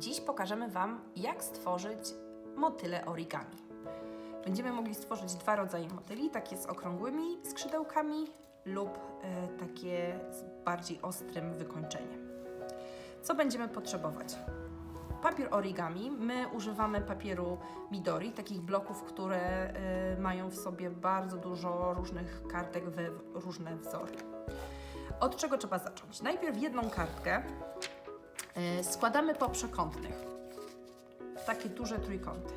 Dziś pokażemy Wam, jak stworzyć motyle origami. Będziemy mogli stworzyć dwa rodzaje motyli, takie z okrągłymi skrzydełkami lub e, takie z bardziej ostrym wykończeniem. Co będziemy potrzebować? Papier origami. My używamy papieru Midori, takich bloków, które e, mają w sobie bardzo dużo różnych kartek we różne wzory. Od czego trzeba zacząć? Najpierw jedną kartkę składamy po przekątnych. Takie duże trójkąty.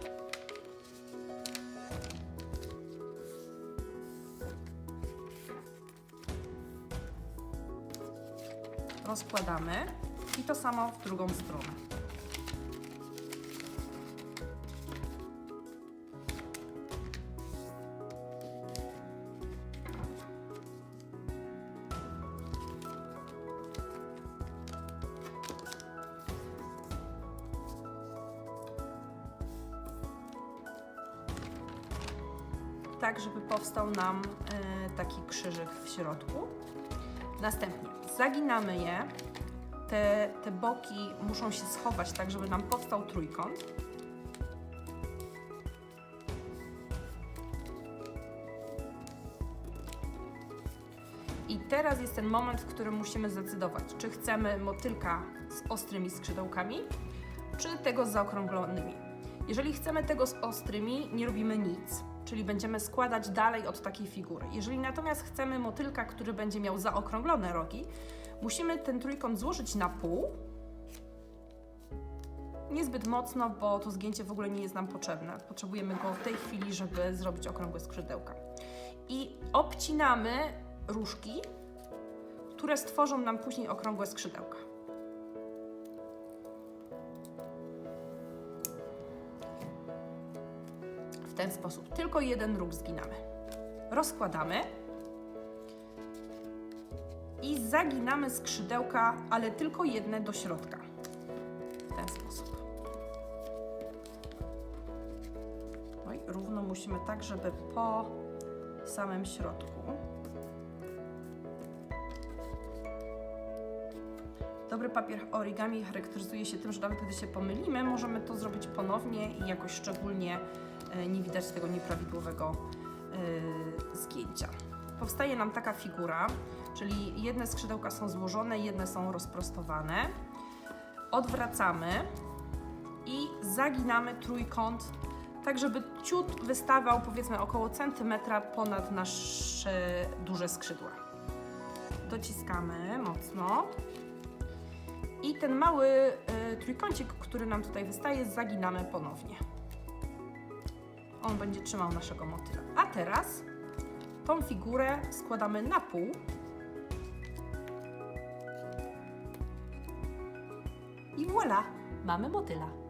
Rozkładamy i to samo w drugą stronę. Tak, żeby powstał nam e, taki krzyżyk w środku. Następnie zaginamy je. Te, te boki muszą się schować tak, żeby nam powstał trójkąt. I teraz jest ten moment, w którym musimy zdecydować, czy chcemy motylka z ostrymi skrzydełkami, czy tego z zaokrąglonymi. Jeżeli chcemy tego z ostrymi, nie robimy nic, czyli będziemy składać dalej od takiej figury. Jeżeli natomiast chcemy motylka, który będzie miał zaokrąglone rogi, musimy ten trójkąt złożyć na pół. Niezbyt mocno, bo to zgięcie w ogóle nie jest nam potrzebne. Potrzebujemy go w tej chwili, żeby zrobić okrągłe skrzydełka. I obcinamy różki, które stworzą nam później okrągłe skrzydełka. W ten sposób. Tylko jeden róg zginamy. Rozkładamy i zaginamy skrzydełka, ale tylko jedne do środka. W ten sposób. No i równo musimy tak, żeby po samym środku. Dobry papier origami charakteryzuje się tym, że nawet gdy się pomylimy, możemy to zrobić ponownie i jakoś szczególnie nie widać tego nieprawidłowego e, zgięcia. Powstaje nam taka figura, czyli jedne skrzydełka są złożone, jedne są rozprostowane. Odwracamy i zaginamy trójkąt, tak żeby ciut wystawał powiedzmy około centymetra ponad nasze duże skrzydła. Dociskamy mocno. I ten mały y, trójkącik, który nam tutaj wystaje, zaginamy ponownie. On będzie trzymał naszego motyla. A teraz tą figurę składamy na pół. I voilà, mamy motyla.